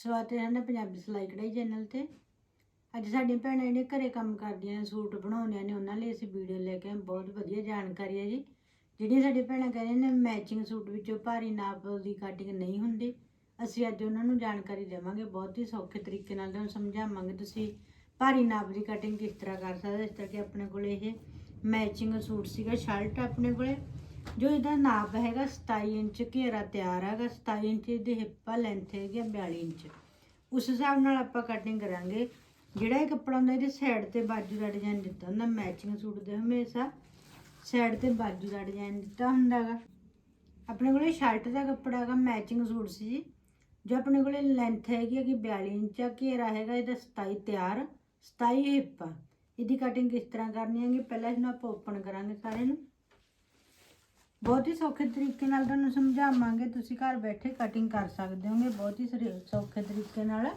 ਸਵਾਗਤ ਹੈ ਨਾ ਪੰਜਾਬੀ ਸਿਲਾਈ ਕਢਾਈ ਚੈਨਲ ਤੇ। ਅੱਜ ਸਾਡੀਆਂ ਭੈਣਾਂ ਜਿਹੜੀਆਂ ਘਰੇ ਕੰਮ ਕਰਦੀਆਂ ਸੂਟ ਬਣਾਉਂਦੀਆਂ ਨੇ, ਉਹਨਾਂ ਲਈ ਅਸੀਂ ਵੀਡੀਓ ਲੈ ਕੇ ਆਏ ਬਹੁਤ ਵਧੀਆ ਜਾਣਕਾਰੀ ਹੈ ਜੀ। ਜਿਹੜੀਆਂ ਸਾਡੀਆਂ ਭੈਣਾਂ ਕਹਿੰਦੇ ਨੇ ਮੈਚਿੰਗ ਸੂਟ ਵਿੱਚੋਂ ਭਾਰੀ ਨਾਪ ਦੀ ਕਟਿੰਗ ਨਹੀਂ ਹੁੰਦੀ। ਅਸੀਂ ਅੱਜ ਉਹਨਾਂ ਨੂੰ ਜਾਣਕਾਰੀ ਦੇਵਾਂਗੇ, ਬਹੁਤ ਹੀ ਸੌਖੇ ਤਰੀਕੇ ਨਾਲ ਤੁਹਾਨੂੰ ਸਮਝਾਵਾਂਗੇ ਤੁਸੀਂ ਭਾਰੀ ਨਾਪ ਦੀ ਕਟਿੰਗ ਕਿਸ ਤਰ੍ਹਾਂ ਕਰ ਸਕਦੇ ਇਸ ਤਰ੍ਹਾਂ ਕਿ ਆਪਣੇ ਕੋਲ ਇਹ ਮੈਚਿੰਗ ਸੂਟ ਸੀਗਾ ਸ਼ਰਟ ਆਪਣੇ ਕੋਲੇ। ਜੋ ਇਹਦਾ ਨਾਪ ਹੈਗਾ 27 ਇੰਚ, ਘੇਰਾ ਤਿਆਰ ਹੈਗਾ 27 ਇੰਚ ਦੀ ਹਿੱਪਾ ਲੈਂਥ ਹੈਗੀ ਆ 42 ਇੰਚ। ਉਸ ਹਿਸਾਬ ਨਾਲ ਆਪਾਂ ਕਟਿੰਗ ਕਰਾਂਗੇ। ਜਿਹੜਾ ਇਹ ਕੱਪੜਾ ਹੁੰਦਾ, ਇਹਦੇ ਸਾਈਡ ਤੇ ਬਾਜੂ ਦਾ ਡਿਜ਼ਾਈਨ ਦਿੱਤਾ ਹੁੰਦਾ ਮੈਚਿੰਗ ਸੂਟ ਦੇ ਹਮੇਸ਼ਾ। ਸਾਈਡ ਤੇ ਬਾਜੂ ਦਾ ਡਿਜ਼ਾਈਨ ਦਿੱਤਾ ਹੁੰਦਾਗਾ ਆਪਣੇ ਕੋਲੇ ਸ਼ਰਟ ਦਾ ਕੱਪੜਾ ਹੈਗਾ ਮੈਚਿੰਗ ਸੂਟ ਸੀ ਜੀ। ਜੋ ਆਪਣੇ ਕੋਲੇ ਲੈਂਥ ਹੈਗੀ ਹੈ ਕਿ 42 ਇੰਚ ਆ, ਘੇਰਾ ਹੈਗਾ, ਇਹਦਾ 27 ਤਿਆਰ 27 ਹਿੱਪ ਆ। ਇਹਦੀ ਕਟਿੰਗ ਕਿਸ ਤਰ੍ਹਾਂ ਕਰਨੀ ਹੈਗੀ, ਪਹਿਲਾਂ ਇਹਨੂੰ ਆਪਾਂ ਓਪਨ ਕਰਾਂਗੇ ਸਾਰੇ ਨੂੰ। ਬਹੁਤ ਹੀ ਸੌਖੇ ਤਰੀਕੇ ਨਾਲ ਤੁਹਾਨੂੰ ਸਮਝਾਵਾਂਗੇ, ਤੁਸੀਂ ਘਰ ਬੈਠੇ ਕਟਿੰਗ ਕਰ ਸਕਦੇ ਹੋਗੇ, ਬਹੁਤ ਹੀ ਸਰੀ- ਸੌਖੇ ਤਰੀਕੇ ਨਾਲ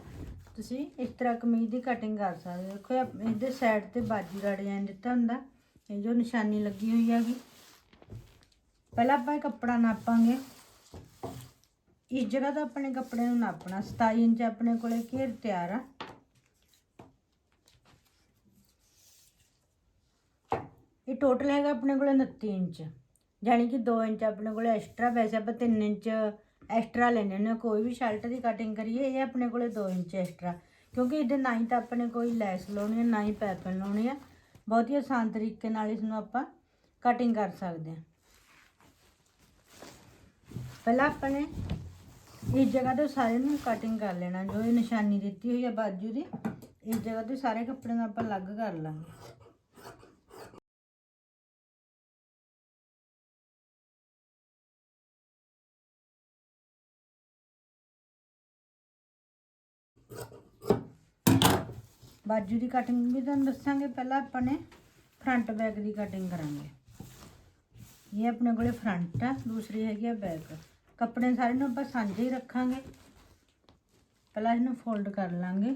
ਤੁਸੀਂ ਇਸ ਤਰ੍ਹਾਂ ਕਮੀਜ਼ ਦੀ ਕਟਿੰਗ ਕਰ ਸਕਦੇ ਹੋ। ਦੇਖੋ ਇਹ- ਇਹਦੇ ਸਾਈਡ ਤੇ ਬਾਜੀ ਦਾ ਡਿਜ਼ਾਈਨ ਦਿੱਤਾ ਹੁੰਦਾ, ਇਹ ਜੋ ਨਿਸ਼ਾਨੀ ਲੱਗੀ ਹੋਈ ਹੈਗੀ। ਪਹਿਲਾਂ ਆਪਾਂ ਇਹ ਕੱਪੜਾ ਨਾਪਾਂਗੇ। ਇਸ ਜਗ੍ਹਾ ਤੋਂ ਆਪਣੇ ਕੱਪੜੇ ਨੂੰ ਨਾਪਣਾ 27 ਇੰਚ ਆਪਣੇ ਕੋਲੇ ਘੇਰ ਤਿਆਰ ਆ। ਇਹ ਟੋਟਲ ਹੈਗਾ ਆਪਣੇ ਕੋਲੇ 29 ਇੰਚ। ਯਾਨੀ ਕਿ 2 ਇੰਚ ਆਪਣੇ ਕੋਲ ਐਕਸਟਰਾ ਵੈਸੇ ਆਪਾਂ 3 ਇੰਚ ਐਕਸਟਰਾ ਲੈਣੇ ਨੇ ਕੋਈ ਵੀ ਸ਼ਰਟ ਦੀ ਕਟਿੰਗ ਕਰੀਏ, ਇਹ ਆਪਣੇ ਕੋਲੇ 2 ਇੰਚ ਐਕਸਟਰਾ ਕਿਉਂਕਿ ਇਹਦੇ ਨਾ ਹੀ ਤਾਂ ਆਪਣੇ ਕੋਈ ਲੈਸ ਲਾਉਣੀ ਹੈ ਨਾ ਹੀ ਪੈਪਨ ਲਾਉਣੀ ਹੈ ਬਹੁਤ ਹੀ ਆਸਾਨ ਤਰੀਕੇ ਨਾਲ ਇਸ ਨੂੰ ਆਪਾਂ ਕਟਿੰਗ ਕਰ ਸਕਦੇ ਹਾਂ। ਪਹਿਲਾਂ ਆਪਾਂ ਨੇ ਇਸ ਜਗ੍ਹਾ ਤੋਂ ਸਾਰੇ ਨੂੰ ਕਟਿੰਗ ਕਰ ਲੈਣਾ। ਜੋ ਇਹ ਨਿਸ਼ਾਨੀ ਦਿੱਤੀ ਹੋਈ ਹੈ ਬਾਜੂ ਦੀ, ਇਸ ਜਗ੍ਹਾ ਤੇ ਸਾਰੇ ਕੱਪੜੇ ਨੂੰ ਆਪਾਂ ਅਲੱਗ ਕਰ ਲਾਂਗੇ। ਬਾਜੂ ਦੀ ਕਟਿੰਗ ਵੀ ਤੁਹਾਨੂੰ ਦੱਸਾਂਗੇ, ਪਹਿਲਾਂ ਆਪਾਂ ਨੇ ਫਰੰਟ ਬੈਕ ਦੀ ਕਟਿੰਗ ਕਰਾਂਗੇ। ਇਹ ਆਪਣੇ ਕੋਲੇ ਫਰੰਟ ਆ, ਦੂਸਰੀ ਹੈਗੀ ਆ ਬੈਕ ਕੱਪੜੇ ਸਾਰੇ ਨੂੰ ਆਪਾਂ ਸਾਂਝੇ ਹੀ ਰੱਖਾਂਗੇ। ਪਹਿਲਾਂ ਇਹਨੂੰ ਫੋਲਡ ਕਰ ਲਾਂਗੇ।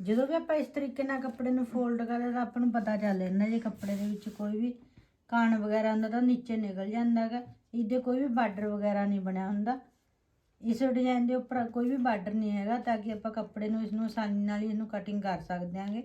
ਜਦੋਂ ਵੀ ਆਪਾਂ ਇਸ ਤਰੀਕੇ ਨਾਲ ਕੱਪੜੇ ਨੂੰ ਫੋਲਡ ਕਰਦੇ ਤਾਂ ਆਪਾਂ ਨੂੰ ਪਤਾ ਚੱਲ ਜਾਂਦਾ ਜੇ ਕੱਪੜੇ ਦੇ ਵਿੱਚ ਕੋਈ ਵੀ ਕਾਣ ਵਗੈਰਾ ਹੁੰਦਾ ਤਾਂ ਨੀਚੇ ਨਿਕਲ ਜਾਂਦਾ ਹੈਗਾ, ਇਹਦੇ ਕੋਈ ਵੀ ਬਾਰਡਰ ਵਗੈਰਾ ਨਹੀਂ ਬਣਿਆ ਹੁੰਦਾ। ਇਸ ਡਿਜ਼ਾਈਨ ਦੇ ਉੱਪਰ ਕੋਈ ਵੀ ਬਾਰਡਰ ਨਹੀਂ ਹੈਗਾ ਤਾਂ ਕਿ ਆਪਾਂ ਕੱਪੜੇ ਨੂੰ ਇਸ ਨੂੰ ਆਸਾਨੀ ਨਾਲ ਹੀ ਇਹਨੂੰ ਕਟਿੰਗ ਕਰ ਸਕਦੇ ਹਾਂਗੇ।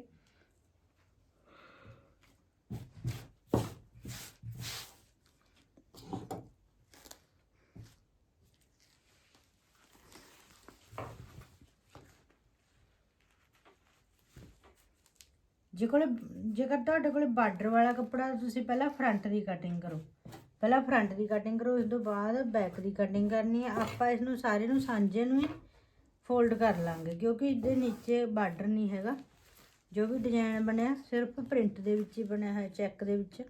ਜੇ ਕੋਲੇ, ਜੇਕਰ ਤੁਹਾਡੇ ਕੋਲੇ ਬਾਰਡਰ ਵਾਲਾ ਕੱਪੜਾ ਤੁਸੀਂ ਪਹਿਲਾਂ ਫਰੰਟ ਦੀ ਕਟਿੰਗ ਕਰੋ। ਪਹਿਲਾਂ ਫਰੰਟ ਦੀ ਕਟਿੰਗ ਕਰੋ, ਇਸ ਤੋਂ ਬਾਅਦ ਬੈਕ ਦੀ ਕਟਿੰਗ ਕਰਨੀ ਹੈ। ਆਪਾਂ ਇਸ ਨੂੰ ਸਾਰੇ ਨੂੰ ਸਾਂਝੇ ਨੂੰ ਹੀ ਫੋਲਡ ਕਰ ਲਾਂਗੇ, ਕਿਉਂਕਿ ਇਹਦੇ ਨੀਚੇ ਬਾਰਡਰ ਨਹੀਂ ਹੈਗਾ। ਜੋ ਵੀ ਡਿਜ਼ਾਈਨ ਬਣਿਆ, ਸਿਰਫ ਪ੍ਰਿੰਟ ਦੇ ਵਿੱਚ ਹੀ ਬਣਿਆ ਹੋਇਆ ਚੈੱਕ ਦੇ ਵਿੱਚ।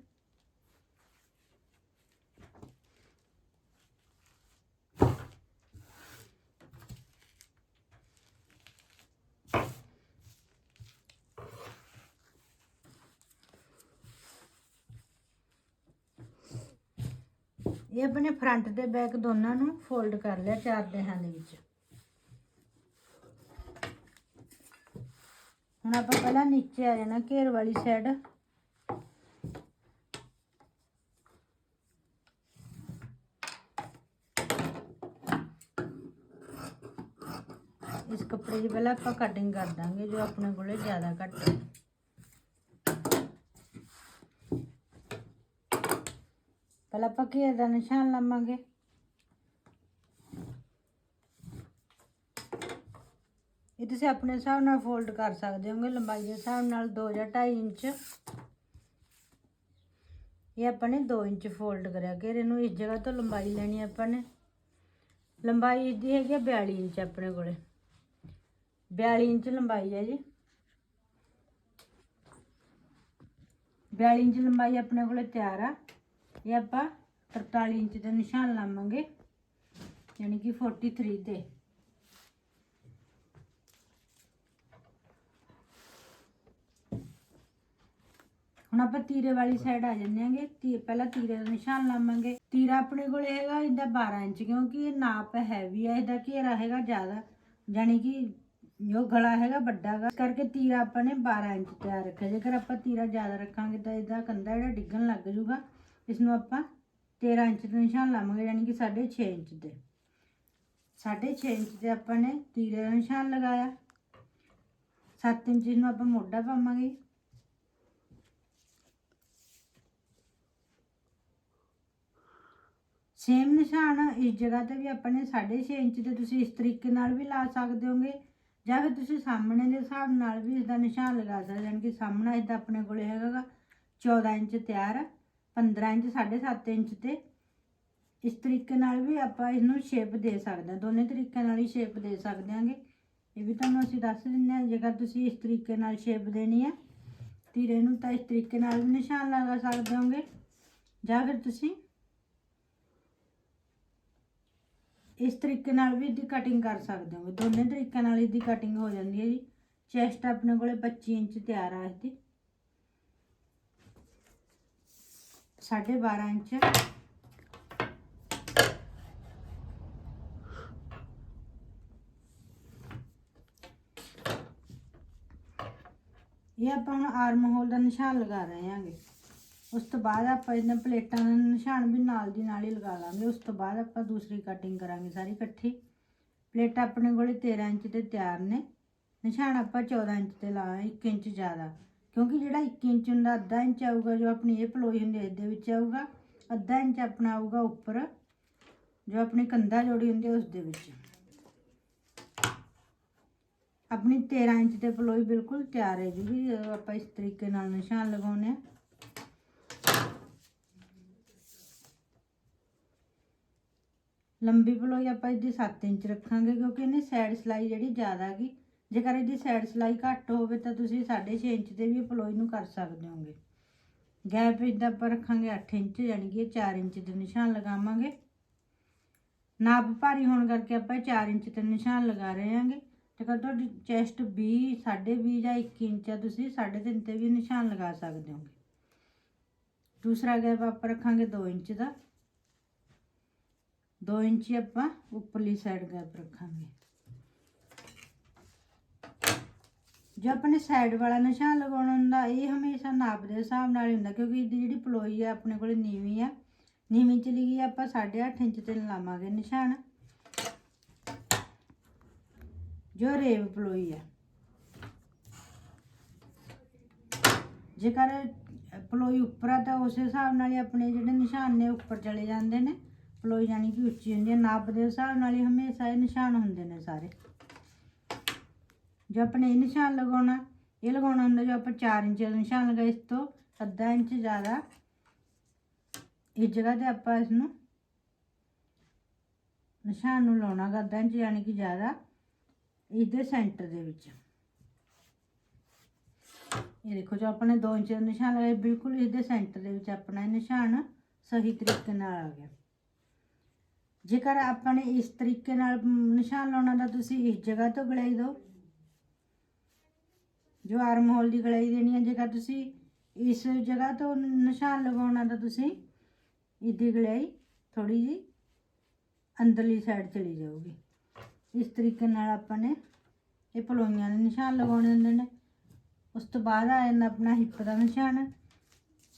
ਇਹ ਆਪਣੇ ਫਰੰਟ ਤੇ ਬੈਕ ਦੋਨਾਂ ਨੂੰ ਫੋਲਡ ਕਰ ਲਿਆ ਚਾਰ ਦਿਹਾਂ ਦੇ ਵਿੱਚ। ਹੁਣ ਆਪਾਂ ਪਹਿਲਾਂ ਨੀਚੇ ਆ ਜਾਣਾ, ਘੇਰ ਵਾਲੀ ਸਾਈਡ ਇਸ ਕੱਪੜੇ ਦੀ ਪਹਿਲਾਂ ਆਪਾਂ ਕਟਿੰਗ ਕਰ ਦਾਂਗੇ, ਜੋ ਆਪਣੇ ਕੋਲੇ ਜ਼ਿਆਦਾ ਘੱਟ ਹੈ ਪਹਿਲਾਂ ਆਪਾਂ ਘੇਰ ਦਾ ਨਿਸ਼ਾਨ ਲਾਵਾਂਗੇ। ਇਹ ਤੁਸੀਂ ਆਪਣੇ ਹਿਸਾਬ ਨਾਲ ਫੋਲਡ ਕਰ ਸਕਦੇ ਹੋਗੇ, ਲੰਬਾਈ ਦੇ ਹਿਸਾਬ ਨਾਲ 2 ਜਾਂ 2.5 ਇੰਚ। ਇਹ ਆਪਾਂ ਨੇ 2 ਇੰਚ ਫੋਲਡ ਕਰਿਆ। ਘੇਰੇ ਨੂੰ ਇਸ ਜਗ੍ਹਾ ਤੋਂ ਲੰਬਾਈ ਲੈਣੀ ਆਪਾਂ ਨੇ। ਲੰਬਾਈ ਦੀ ਹੈਗੀ ਆ 42 ਇੰਚ ਆਪਣੇ ਕੋਲੇ। 42 ਇੰਚ ਲੰਬਾਈ ਹੈ ਜੀ। 42 ਇੰਚ ਲੰਬਾਈ ਆਪਣੇ ਕੋਲੇ ਤਿਆਰ ਆ। ਇਹ ਆਪਾਂ 43 ਇੰਚ ਦਾ ਨਿਸ਼ਾਨ ਲਾਵਾਂਗੇ ਯਾਨੀ ਕਿ 43 ਤੇ ਹੁਣ ਆਪਾਂ ਤੀਰੇ ਵਾਲੀ ਸਾਈਡ ਆ ਜੰਨੇ ਆਂਗੇ ਤੀ, ਪਹਿਲਾਂ ਤੀਰੇ ਦਾ ਨਿਸ਼ਾਨ ਲਾਵਾਂਗੇ। ਤੀਰਾ ਆਪਣੇ ਕੋਲ ਹੈਗਾ ਇਹਦਾ 12 ਇੰਚ, ਕਿਉਂਕਿ ਇਹ ਨਾਪ ਹੈਵੀ ਹੈ ਇਹਦਾ ਘੇਰਾ ਹੈਗਾ ਜ਼ਿਆਦਾ। ਯਾਨੀ ਕਿ ਜੋ ਗਲਾ ਹੈਗਾ ਵੱਡਾ ਹੈਗਾ, ਇਸ ਕਰਕੇ ਤੀਰਾ ਆਪਾਂ ਨੇ 12 ਇੰਚ ਤਿਆਰ ਰੱਖਿਆ। ਜੇਕਰ ਆਪਾਂ ਤੀਰਾ ਜ਼ਿਆਦਾ ਰੱਖਾਂਗੇ ਤਾਂ ਇਹਦਾ ਕੰਧਾ ਜਿਹੜਾ ਡਿੱਗਣ ਲੱਗ ਜਾਊਗਾ ਇਸ ਨੂੰ ਆਪਾਂ 13 ਇੰਚ ਦਾ ਨਿਸ਼ਾਨ ਲਾਵਾਂਗੇ, ਯਾਨੀ ਕਿ 6.5 ਇੰਚ ਤੇ। 6.5 ਇੰਚ ਤੇ ਆਪਾਂ ਨੇ ਤੀਰ ਦਾ ਨਿਸ਼ਾਨ ਲਗਾਇਆ। 7 ਇੰਚ ਨੂੰ ਆਪਾਂ ਮੋਢਾ ਪਾਵਾਂਗੇ। ਸੇਮ ਨਿਸ਼ਾਨ ਇਸ ਜਗ੍ਹਾ ਤੇ ਵੀ ਆਪਾਂ ਨੇ 6.5 ਇੰਚ ਤੇ ਤੁਸੀਂ ਇਸ ਤਰੀਕੇ ਨਾਲ ਵੀ ਲਾ ਸਕਦੇ ਹੋਗੇ, ਜਾਂ ਫਿਰ ਤੁਸੀਂ ਸਾਹਮਣੇ ਦੇ ਹਿਸਾਬ ਨਾਲ ਵੀ ਇਸ ਦਾ ਨਿਸ਼ਾਨ ਲਗਾ ਸਕਦੇ ਯਾਨੀ ਕਿ ਸਾਹਮਣਾ ਇਹਦਾ ਆਪਣੇ ਕੋਲੇ ਹੈਗਾ ਗਾ 14 ਇੰਚ ਤਿਆਰ। 15 ਇੰਚ 7.5 ਇੰਚ ਤੇ ਇਸ ਤਰੀਕੇ ਨਾਲ ਵੀ ਆਪਾਂ ਇਹਨੂੰ ਸ਼ੇਪ ਦੇ ਸਕਦੇ ਹਾਂ। ਦੋਨੇ ਤਰੀਕੇ ਨਾਲ ਹੀ ਸ਼ੇਪ ਦੇ ਸਕਦੇ ਹਾਂਗੇ। ਇਹ ਵੀ ਤੁਹਾਨੂੰ ਅਸੀਂ ਦੱਸ ਦਿੰਦੇ ਹਾਂ, ਜੇਕਰ ਤੁਸੀਂ ਇਸ ਤਰੀਕੇ ਨਾਲ ਸ਼ੇਪ ਦੇਣੀ ਹੈ ਤੀਰੇ ਨੂੰ ਤਾਂ ਇਸ ਤਰੀਕੇ ਨਾਲ ਵੀ ਨਿਸ਼ਾਨ ਲਗਾ ਸਕਦੇ ਹੋਗੇ ਜਾਂ ਫਿਰ ਤੁਸੀਂ ਇਸ ਤਰੀਕੇ ਨਾਲ ਵੀ ਇਹਦੀ ਕਟਿੰਗ ਕਰ ਸਕਦੇ ਹੋਗੇ ਦੋਨੇ ਤਰੀਕੇ ਨਾਲ ਇਹਦੀ ਕਟਿੰਗ ਹੋ ਜਾਂਦੀ ਹੈ ਜੀ। ਚੈਸਟ ਆਪਣੇ ਕੋਲੇ 25 ਇੰਚ ਤਿਆਰ ਆ ਇਹਦੀ 12.5 ਇੰਚ। ਇਹ ਆਪਾਂ ਹੁਣ ਆਰਮ ਹੋਲ ਦਾ ਨਿਸ਼ਾਨ ਲਗਾ ਰਹੇ ਹਾਂਗੇ। ਉਸ ਤੋਂ ਬਾਅਦ ਆਪਾਂ ਇਹਨਾਂ ਪਲੇਟਾਂ ਦਾ ਨਿਸ਼ਾਨ ਵੀ ਨਾਲ ਦੀ ਨਾਲ ਹੀ ਲਗਾ ਲਾਂਗੇ। ਉਸ ਤੋਂ ਬਾਅਦ ਆਪਾਂ ਦੂਸਰੀ ਕਟਿੰਗ ਕਰਾਂਗੇ ਸਾਰੀ ਇਕੱਠੀ। ਪਲੇਟ ਆਪਣੇ ਕੋਲੇ 13 ਇੰਚ ਤੇ ਤਿਆਰ ਨੇ। ਨਿਸ਼ਾਨ ਆਪਾਂ 14 ਇੰਚ ਤੇ ਲਾਇਆ 1 ਇੰਚ ਜ਼ਿਆਦਾ। ਕਿਉਂਕਿ ਜਿਹੜਾ 1 ਇੰਚ ਹੁੰਦਾ, ਅੱਧਾ ਇੰਚ ਆਊਗਾ, ਜੋ ਆਪਣੀ ਇਹ ਪਲੋਈ ਹੁੰਦੀ ਹੈ ਇਹਦੇ ਵਿੱਚ ਆਊਗਾ। ਅੱਧਾ ਇੰਚ ਆਪਣਾ ਆਊਗਾ ਉੱਪਰ, ਜੋ ਆਪਣੀ ਕੰਧਾ ਜੋੜੀ ਹੁੰਦੀ ਹੈ ਉਸ ਦੇ ਵਿੱਚ। ਆਪਣੀ 13 ਇੰਚ ਤੇ ਪਲੋਈ ਬਿਲਕੁਲ ਤਿਆਰ ਹੈ ਜੀ ਆਪਾਂ ਇਸ ਤਰੀਕੇ ਨਾਲ ਨਿਸ਼ਾਨ ਲਗਾਉਨੇ ਆ ਲੰਬੀ ਪਲੋਈ ਆਪਾਂ ਇਹਦੀ 7 ਇੰਚ ਰੱਖਾਂਗੇ, ਕਿਉਂਕਿ ਇਹਨੇ ਸਾਈਡ ਸਲਾਈ ਜਿਹੜੀ ਜ਼ਿਆਦਾ ਹੈਗੀ ਜੇਕਰ ਇਹਦੀ ਸਾਈਡ ਸਲਾਈ ਘੱਟ ਹੋਵੇ ਤਾਂ ਤੁਸੀਂ 6.5 ਇੰਚ ਤੇ ਵੀ ਪਲੋਈ ਨੂੰ ਕਰ ਸਕਦੇ ਹੋਗੇ। ਗੈਪ ਇਹਦਾ ਆਪਾਂ ਰੱਖਾਂਗੇ 8 ਇੰਚ, ਯਾਨੀ ਕਿ 4 ਇੰਚ ਦੇ ਨਿਸ਼ਾਨ ਲਗਾਵਾਂਗੇ। ਨਾਪ ਭਾਰੀ ਹੋਣ ਕਰਕੇ ਆਪਾਂ 4 ਇੰਚ ਤੇ ਨਿਸ਼ਾਨ ਲਗਾ ਰਹੇ ਹਾਂਗੇ। ਜੇਕਰ ਤੁਹਾਡੀ ਚੈਸਟ 20 20.5 ਜਾਂ 1 ਇੰਚ ਆ, ਤੁਸੀਂ 3.5 ਤੇ ਵੀ ਨਿਸ਼ਾਨ ਲਗਾ ਸਕਦੇ ਹੋਗੇ। ਦੂਸਰਾ ਗੈਪ ਆਪਾਂ ਰੱਖਾਂਗੇ 2 ਇੰਚ ਦਾ। 2 ਇੰਚ ਆਪਾਂ ਉੱਪਰਲੀ ਸਾਈਡ ਗੈਪ ਰੱਖਾਂਗੇ। ਜੋ ਆਪਣੇ ਸਾਈਡ ਵਾਲਾ ਨਿਸ਼ਾਨ ਲਗਾਉਣਾ ਹੁੰਦਾ, ਇਹ ਹਮੇਸ਼ਾ ਨਾਪ ਦੇ ਹਿਸਾਬ ਨਾਲ ਹੀ ਹੁੰਦਾ, ਕਿਉਂਕਿ ਇਹਦੀ ਜਿਹੜੀ ਪਲੋਈ ਆ, ਆਪਣੇ ਕੋਲੇ ਨੀਵੀਂ ਆ। ਨੀਵੀਂ ਚਲੀ ਗਈ, ਆਪਾਂ 8.5 ਇੰਚ ਤੇ ਲਾਵਾਂਗੇ ਨਿਸ਼ਾਨ। ਜੋ ਰੇਵ ਪਲੋਈ ਆ। ਜੇਕਰ ਪਲੋਈ ਉੱਪਰ ਆ, ਤਾਂ ਉਸ ਹਿਸਾਬ ਨਾਲ ਹੀ ਆਪਣੇ ਜਿਹੜੇ ਨਿਸ਼ਾਨ ਨੇ, ਉੱਪਰ ਚਲੇ ਜਾਂਦੇ ਨੇ। ਪਲੋਈ ਜਾਨੀ ਕਿ ਉੱਚੀ ਹੁੰਦੀ ਹੈ ਨਾਪ ਦੇ ਹਿਸਾਬ ਨਾਲ ਹੀ ਹਮੇਸ਼ਾ ਇਹ ਨਿਸ਼ਾਨ ਹੁੰਦੇ ਨੇ ਸਾਰੇ। ਜੋ ਆਪਣੇ ਇਹ ਨਿਸ਼ਾਨ ਲਗਾਉਣਾ ਇਹ ਲਗਾਉਣਾ ਹੁੰਦਾ ਜੋ ਆਪਾਂ 4 ਇੰਚ ਦਾ ਨਿਸ਼ਾਨ ਲਗਾਇਆ ਇਸ ਤੋਂ ਅੱਧਾ ਇੰਚ ਜ਼ਿਆਦਾ। ਇਸ ਜਗ੍ਹਾ ਤੇ ਆਪਾਂ ਇਸ ਨੂੰ ਨਿਸ਼ਾਨ ਨੂੰ ਲਾਉਣਾ ਅੱਧਾ ਇੰਚ ਯਾਨੀ ਕਿ ਜ਼ਿਆਦਾ ਇਹਦੇ ਸੈਂਟਰ ਦੇ ਵਿੱਚ। ਇਹ ਦੇਖੋ ਜੋ ਆਪਣੇ 2 ਇੰਚ ਦਾ ਨਿਸ਼ਾਨ ਲਗਾਇਆ ਬਿਲਕੁਲ ਇਹਦੇ ਸੈਂਟਰ ਦੇ ਵਿੱਚ ਆਪਣਾ ਇਹ ਨਿਸ਼ਾਨ ਸਹੀ ਤਰੀਕੇ ਨਾਲ ਆ ਗਿਆ। ਜੇਕਰ ਆਪਾਂ ਨੇ ਇਸ ਤਰੀਕੇ ਨਾਲ ਮ, ਨਿਸ਼ਾਨ ਲਾਉਣਾ ਤਾਂ ਤੁਸੀਂ ਇਸ ਜਗ੍ਹਾ ਤੋਂ ਗਲਾਈ ਦਿਓ। ਜੋ ਆਰਮ ਹੋਲ ਦੀ ਗਲਾਈ ਦੇਣੀ ਹੈ ਜੇਕਰ ਤੁਸੀਂ ਇਸ ਜਗ੍ਹਾ ਤੋਂ ਨਿਸ਼ਾਨ ਲਗਾਉਣਾ ਤਾਂ ਤੁਸੀਂ ਇਹਦੀ ਗਲਾਈ ਥੋੜੀ ਜੀ ਅੰਦਰਲੀ ਸਾਈਡ ਚਲੀ ਜਾਊਗੀ। ਇਸ ਤਰੀਕੇ ਨਾਲ ਆਪਾਂ ਨੇ ਇਹ ਪਲੋਈਆਂ ਦੇ ਨਿਸ਼ਾਨ ਲਗਾਉਣੇ ਹੁੰਦੇ ਨੇ। ਉਸ ਤੋਂ ਬਾਅਦ ਆ ਜਾਂਦਾ ਆਪਣਾ ਹਿੱਪ ਦਾ ਨਿਸ਼ਾਨ।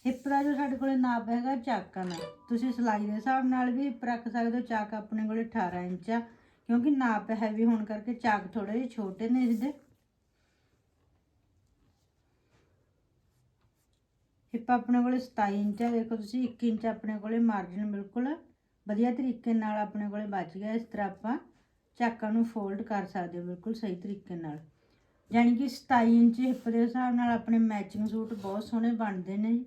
ਹਿੱਪ ਦਾ ਜੋ ਸਾਡੇ ਕੋਲੇ ਨਾਪ ਹੈਗਾ ਚਾਕਾਂ ਦਾ। ਤੁਸੀਂ ਸਿਲਾਈ ਦੇ ਹਿਸਾਬ ਨਾਲ ਵੀ ਹਿੱਪ ਰੱਖ ਸਕਦੇ ਹੋ, ਚਾਕ ਆਪਣੇ ਕੋਲੇ 18 ਇੰਚ ਆ। ਕਿਉਂਕਿ ਨਾਪ ਹੈਵੀ ਹੋਣ ਕਰਕੇ ਚਾਕ ਥੋੜੇ ਜਿਹੇ ਛੋਟੇ ਨੇ ਇਸਦੇ ਹਿੱਪ ਆਪਣੇ ਕੋਲੇ 27 ਇੰਚ ਆ, ਦੇਖੋ ਤੁਸੀਂ 1 ਇੰਚ ਆਪਣੇ ਕੋਲੇ ਮਾਰਜਨ ਬਿਲਕੁਲ ਵਧੀਆ ਤਰੀਕੇ ਨਾਲ ਆਪਣੇ ਕੋਲੇ ਬਚ ਗਿਆ, ਇਸ ਤਰ੍ਹਾਂ ਆਪਾਂ ਚਾਕਾਂ ਨੂੰ ਫੋਲਡ ਕਰ ਸਕਦੇ ਹੋ ਬਿਲਕੁਲ ਸਹੀ ਤਰੀਕੇ ਨਾਲ। ਯਾਨੀ ਕਿ 27 ਇੰਚ ਹਿੱਪ ਦੇ ਹਿਸਾਬ ਨਾਲ ਆਪਣੇ ਮੈਚਿੰਗ ਸੂਟ ਬਹੁਤ ਸੋਹਣੇ ਬਣਦੇ ਨੇ ਜੀ।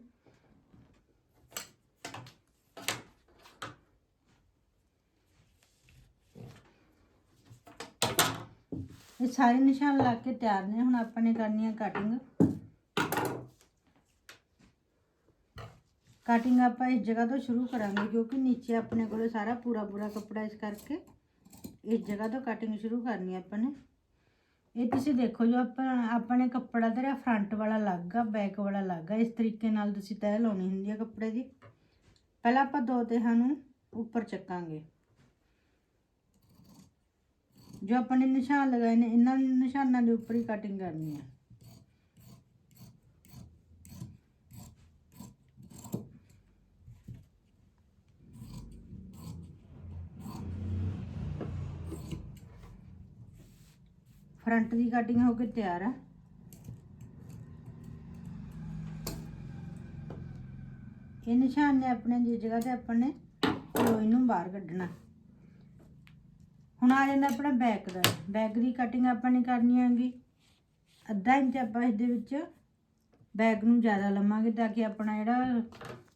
ਇਹ ਸਾਰੇ ਨਿਸ਼ਾਨ ਲਾ ਕੇ ਤਿਆਰ ਨੇ, ਹੁਣ ਆਪਾਂ ਨੇ ਕਰਨੀ ਹੈ ਕਟਿੰਗ ਕਟਿੰਗ ਆਪਾਂ ਇਸ ਜਗ੍ਹਾ ਤੋਂ ਸ਼ੁਰੂ ਕਰਾਂਗੇ, ਕਿਉਂਕਿ ਨੀਚੇ ਆਪਣੇ ਕੋਲ ਸਾਰਾ ਪੂਰਾ ਪੂਰਾ ਕੱਪੜਾ ਇਸ ਕਰਕੇ ਇਸ ਜਗ੍ਹਾ ਤੋਂ ਕਟਿੰਗ ਸ਼ੁਰੂ ਕਰਨੀ ਆਪਾਂ ਨੇ। ਇਹ ਤੁਸੀਂ ਦੇਖੋ ਜੋ ਆਪਾਂ, ਆਪਣੇ ਕੱਪੜਾ ਤੇਰਾ ਫਰੰਟ ਵਾਲਾ ਲੱਗਾ ਬੈਕ ਵਾਲਾ ਲੱਗਾ ਇਸ ਤਰੀਕੇ ਨਾਲ ਤੁਸੀਂ ਤੈਅ ਲਾਉਣੀ ਹੁੰਦੀ ਆ ਕੱਪੜੇ ਦੀ। ਪਹਿਲਾਂ ਆਪਾਂ ਦੋ ਤਿਹਾਂ ਨੂੰ ਉੱਪਰ ਚੱਕਾਂਗੇ। ਜੋ ਆਪਾਂ ਨੇ ਨਿਸ਼ਾਨ ਲਗਾਏ ਨੇ, ਇਹਨਾਂ ਨਿਸ਼ਾਨਾਂ ਦੇ ਉੱਪਰ ਹੀ ਕਟਿੰਗ ਕਰਨੀ ਹੈ ਫਰੰਟ ਦੀ ਕਟਿੰਗ ਹੋ ਕੇ ਤਿਆਰ ਆ। ਇਹ ਨਿਸ਼ਾਨ ਨੇ ਆਪਣੇ ਜਿਸ ਜਗ੍ਹਾ ਤੇ ਆਪਾਂ ਨੇ ਲੋਈ ਨੂੰ ਬਾਹਰ ਕੱਢਣਾ। ਹੁਣ ਆ ਜਾਂਦਾ ਆਪਣਾ ਬੈਕ ਦਾ। ਬੈਕ ਦੀ ਕਟਿੰਗ ਆਪਾਂ ਨੇ ਕਰਨੀ ਹੈਗੀ। ਅੱਧਾ ਇੰਚ ਆਪਾਂ ਇਹਦੇ ਵਿੱਚ ਬੈਕ ਨੂੰ ਜ਼ਿਆਦਾ ਲਵਾਂਗੇ ਤਾਂ ਕਿ ਆਪਣਾ ਜਿਹੜਾ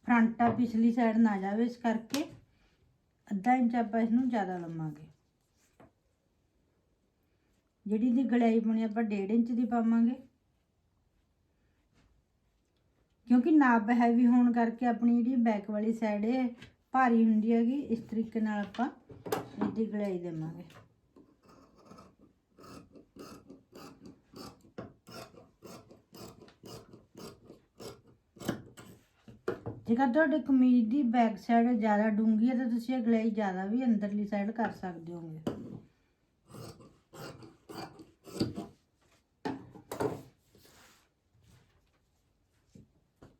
ਫਰੰਟ ਆ, ਪਿਛਲੀ ਸਾਈਡ ਨਾ ਜਾਵੇ। ਇਸ ਕਰਕੇ ਅੱਧਾ ਇੰਚ ਆਪਾਂ ਇਸ ਨੂੰ ਜ਼ਿਆਦਾ ਲਵਾਂਗੇ ਜਿਹੜੀ ਦੀ ਗਲਾਈ ਬਣੀ ਆਪਾਂ 1.5 ਇੰਚ ਦੀ ਪਾਵਾਂਗੇ। ਕਿਉਂਕਿ ਨਾਪ ਹੈਵੀ ਹੋਣ ਕਰਕੇ ਆਪਣੀ ਜਿਹੜੀ ਬੈਕ ਵਾਲੀ ਸਾਈਡ ਹੈ ਭਾਰੀ ਹੁੰਦੀ ਹੈਗੀ, ਇਸ ਤਰੀਕੇ ਨਾਲ ਆਪਾਂ ਇਹਦੀ ਗਲਾਈ ਦੇਵਾਂਗੇ। ਜੇਕਰ ਤੁਹਾਡੇ ਕਮੀਜ਼ ਦੀ ਬੈਕ ਸਾਈਡ ਜ਼ਿਆਦਾ ਡੂੰਘੀ ਹੈ ਤਾਂ ਤੁਸੀਂ ਇਹ ਗਲਾਈ ਜ਼ਿਆਦਾ ਵੀ ਅੰਦਰਲੀ ਸਾਈਡ ਕਰ ਸਕਦੇ ਹੋਗੇ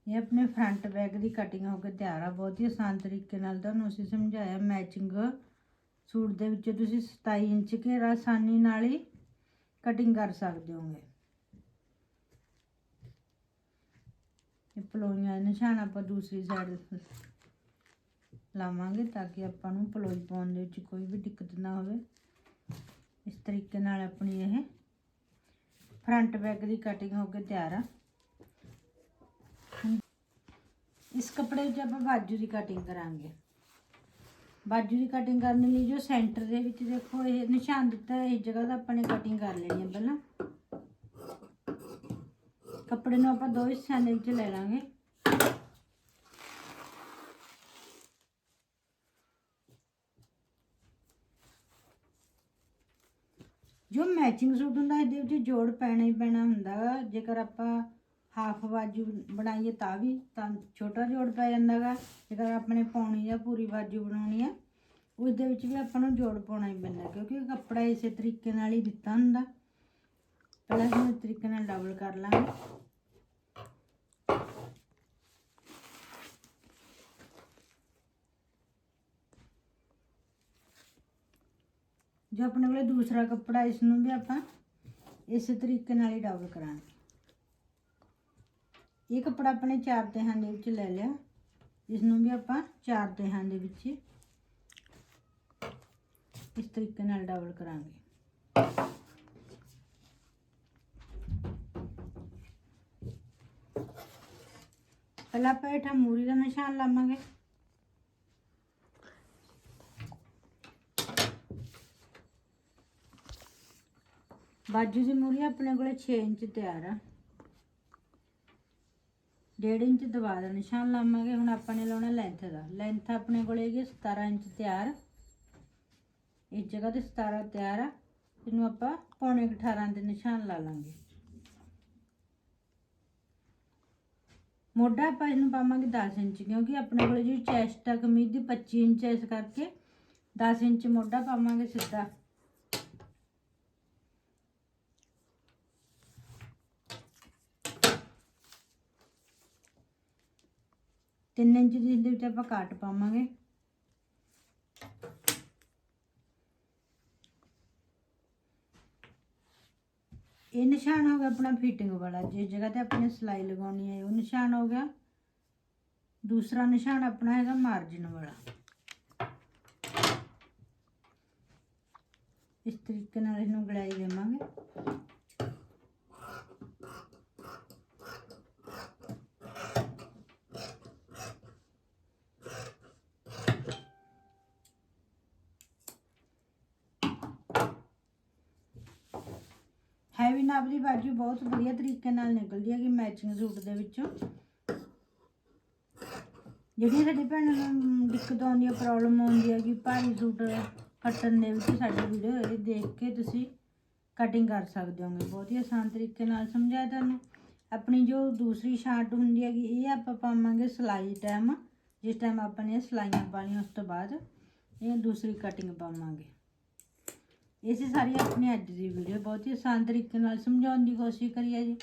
ਇਹ ਆਪਣੇ ਫਰੰਟ ਬੈਗ ਦੀ ਕਟਿੰਗ ਹੋ ਕੇ ਤਿਆਰ ਆ, ਬਹੁਤ ਹੀ ਆਸਾਨ ਤਰੀਕੇ ਨਾਲ ਤੁਹਾਨੂੰ ਅਸੀਂ ਸਮਝਾਇਆ ਮੈਚਿੰਗ ਸੂਟ ਦੇ ਵਿੱਚ। ਤੁਸੀਂ 27 ਇੰਚ ਘੇਰਾ ਆਸਾਨੀ ਨਾਲ ਹੀ ਕਟਿੰਗ ਕਰ ਸਕਦੇ ਹੋਗੇ ਇਹ ਪਲੋਈਆਂ ਦੇ ਨਿਸ਼ਾਨ ਆਪਾਂ ਦੂਸਰੀ ਸਾਈਡ ਲਾਵਾਂਗੇ ਤਾਂ ਕਿ ਆਪਾਂ ਨੂੰ ਪਲੋਈ ਪਾਉਣ ਦੇ ਵਿੱਚ ਕੋਈ ਵੀ ਦਿੱਕਤ ਨਾ ਹੋਵੇ। ਇਸ ਤਰੀਕੇ ਨਾਲ ਆਪਣੀ ਇਹ ਫਰੰਟ ਬੈਕ ਦੀ ਕਟਿੰਗ ਹੋ ਕੇ ਤਿਆਰ ਆ। ਇਸ ਕੱਪੜੇ ਵਿੱਚ ਆਪਾਂ ਬਾਜੂ ਦੀ ਕਟਿੰਗ ਕਰਾਂਗੇ। ਬਾਜੂ ਦੀ ਕਟਿੰਗ ਕਰਨ ਲਈ ਜੋ ਸੈਂਟਰ ਦੇ ਵਿੱਚ ਦੇਖੋ, ਇਹ ਨਿਸ਼ਾਨ ਦਿੱਤਾ, ਇਸ ਜਗ੍ਹਾ ਦਾ ਆਪਾਂ ਨੇ ਕਟਿੰਗ ਕਰ ਲੈਣੀ ਹੈ ਪਹਿਲਾਂ। ਕੱਪੜੇ ਨੂੰ ਆਪਾਂ ਦੋ ਹਿੱਸਿਆਂ ਦੇ ਵਿੱਚ ਲੈ ਲਾਂਗੇ। ਜੋ ਮੈਚਿੰਗ ਸੂਟ ਹੁੰਦਾ, ਇਹਦੇ ਵਿੱਚ ਜੋੜ ਪੈਣਾ ਹੀ ਪੈਣਾ ਹੁੰਦਾ। ਜੇਕਰ ਆਪਾਂ ਹਾਫ ਬਾਜੂ ਬਣਾਈਏ ਤਾਂ ਵੀ ਤਾਂ ਛੋਟਾ ਜੋੜ ਪੈ ਜਾਂਦਾ ਗਾ ਜੇਕਰ ਆਪਣੇ ਪੌਣੀ ਜਾਂ ਪੂਰੀ ਬਾਜੂ ਬਣਾਉਣੀ ਆ ਉਸ ਦੇ ਵਿੱਚ ਵੀ ਆਪਾਂ ਨੂੰ ਜੋੜ ਪਾਉਣਾ ਹੀ ਪੈਂਦਾ, ਕਿਉਂਕਿ ਕੱਪੜਾ ਇਸੇ ਤਰੀਕੇ ਨਾਲ ਹੀ ਦਿੱਤਾ ਹੁੰਦਾ। ਪਹਿਲਾਂ ਇਸ ਤਰੀਕੇ ਨਾਲ ਡਬਲ ਕਰ ਲਾਂਗੇ। ਜੋ ਆਪਣੇ ਕੋਲੇ ਦੂਸਰਾ ਕੱਪੜਾ, ਇਸ ਨੂੰ ਵੀ ਆਪਾਂ ਇਸੇ ਤਰੀਕੇ ਨਾਲ ਹੀ ਡਬਲ ਕਰਾਂਗੇ। ਇਹ ਕੱਪੜਾ ਆਪਣੇ ਚਾਰ ਤਿਹਾਂ ਦੇ ਵਿੱਚ ਲੈ ਲਿਆ। ਇਸ ਨੂੰ ਵੀ ਆਪਾਂ ਚਾਰ ਤਿਹਾਂ ਦੇ ਵਿੱਚ ਇਸ ਤਰੀਕੇ ਨਾਲ ਡਬਲ ਕਰਾਂਗੇ। ਪਹਿਲਾਂ ਆਪਾਂ ਹੇਠਾਂ ਮੂਰੀ ਦਾ ਨਿਸ਼ਾਨ ਲਾਵਾਂਗੇ। ਬਾਜੂ ਦੀ ਮੂਰੀ ਆਪਣੇ ਕੋਲੇ 6 ਇੰਚ ਤਿਆਰ ਆ। 1.5 ਇੰਚ ਦਬਾ ਦਾ ਨਿਸ਼ਾਨ ਲਾਵਾਂਗੇ, ਹੁਣ ਆਪਾਂ ਨੇ ਲਾਉਣਾ ਲੈਂਥ ਦਾ। ਲੈਂਥ ਆਪਣੇ ਕੋਲ ਹੈਗੀ 17 ਇੰਚ ਤਿਆਰ। ਇਸ ਜਗ੍ਹਾ ਤੇ 17 ਤਿਆਰ ਆ, ਇਹਨੂੰ ਆਪਾਂ ਪੌਣੇ ਕੁ 18 ਦੇ ਨਿਸ਼ਾਨ ਲਾ ਲਾਂਗੇ। ਮੋਢਾ ਆਪਾਂ ਇਹਨੂੰ ਪਾਵਾਂਗੇ 10 ਇੰਚ, ਕਿਉਂਕਿ ਆਪਣੇ ਕੋਲ ਜਿਹੜੀ ਚੈਸਟ ਆ ਕਮੀਜ਼ ਦੀ 25 ਇੰਚ ਹੈ ਇਸ ਕਰਕੇ 10 ਇੰਚ ਮੋਢਾ ਪਾਵਾਂਗੇ ਸਿੱਧਾ। ਤਿੰਨ ਇੰਚ ਦੀ ਇਹਦੇ ਵਿੱਚ ਆਪਾਂ ਕੱਟ ਪਾਵਾਂਗੇ। ਇਹ ਨਿਸ਼ਾਨ ਹੋ ਗਿਆ ਆਪਣਾ ਫਿਟਿੰਗ ਵਾਲਾ। ਜਿਸ ਜਗ੍ਹਾ ਤੇ ਆਪਾਂ ਨੇ ਸਿਲਾਈ ਲਗਾਉਣੀ ਹੈ, ਉਹ ਨਿਸ਼ਾਨ ਹੋ ਗਿਆ। ਦੂਸਰਾ ਨਿਸ਼ਾਨ ਆਪਣਾ ਹੈਗਾ ਮਾਰਜਨ ਵਾਲਾ। ਇਸ ਤਰੀਕੇ ਨਾਲ ਇਹਨੂੰ ਗਲਾਈ ਦੇਵਾਂਗੇ ਹੈਵੀ ਨਾਪ ਬਹੁਤ ਵਧੀਆ ਤਰੀਕੇ ਨਾਲ ਨਿਕਲਦੀ ਹੈਗੀ ਮੈਚਿੰਗ ਸੂਟ ਦੇ ਵਿੱਚੋਂ। ਜਿਹੜੀਆਂ ਸਾਡੀ ਭੈਣਾਂ ਨੂੰ ਦਿੱਕਤ ਆਉਂਦੀ ਹੈ ਪ੍ਰੋਬਲਮ ਆਉਂਦੀ ਹੈ ਕਿ ਭਾਰੀ ਸੂਟ ਕੱਟਣ ਦੇ ਵਿੱਚ ਸਾਡੀ ਵੀਡੀਓ ਇਹ ਦੇਖ ਕੇ ਤੁਸੀਂ ਕਟਿੰਗ ਕਰ ਸਕਦੇ ਹੋਗੇ। ਬਹੁਤ ਹੀ ਆਸਾਨ ਤਰੀਕੇ ਨਾਲ ਸਮਝਾਇਆ ਤੁਹਾਨੂੰ। ਆਪਣੀ ਜੋ ਦੂਸਰੀ ਸ਼ਾਰਟ ਹੁੰਦੀ ਹੈਗੀ, ਇਹ ਆਪਾਂ ਪਾਵਾਂਗੇ ਸਿਲਾਈ ਟਾਈਮ ਜਿਸ ਟਾਈਮ ਆਪਾਂ ਨੇ ਸਲਾਈਆਂ ਪਾਣੀਆਂ ਉਸ ਤੋਂ ਬਾਅਦ ਇਹ ਦੂਸਰੀ ਕਟਿੰਗ ਪਾਵਾਂਗੇ। ਇਹ ਸੀ ਸਾਰੀ ਆਪਣੀ ਅੱਜ ਦੀ ਵੀਡੀਓ ਬਹੁਤ ਹੀ ਆਸਾਨ ਤਰੀਕੇ ਨਾਲ ਸਮਝਾਉਣ ਦੀ ਕੋਸ਼ਿਸ਼ ਕਰੀ ਹੈ ਜੀ।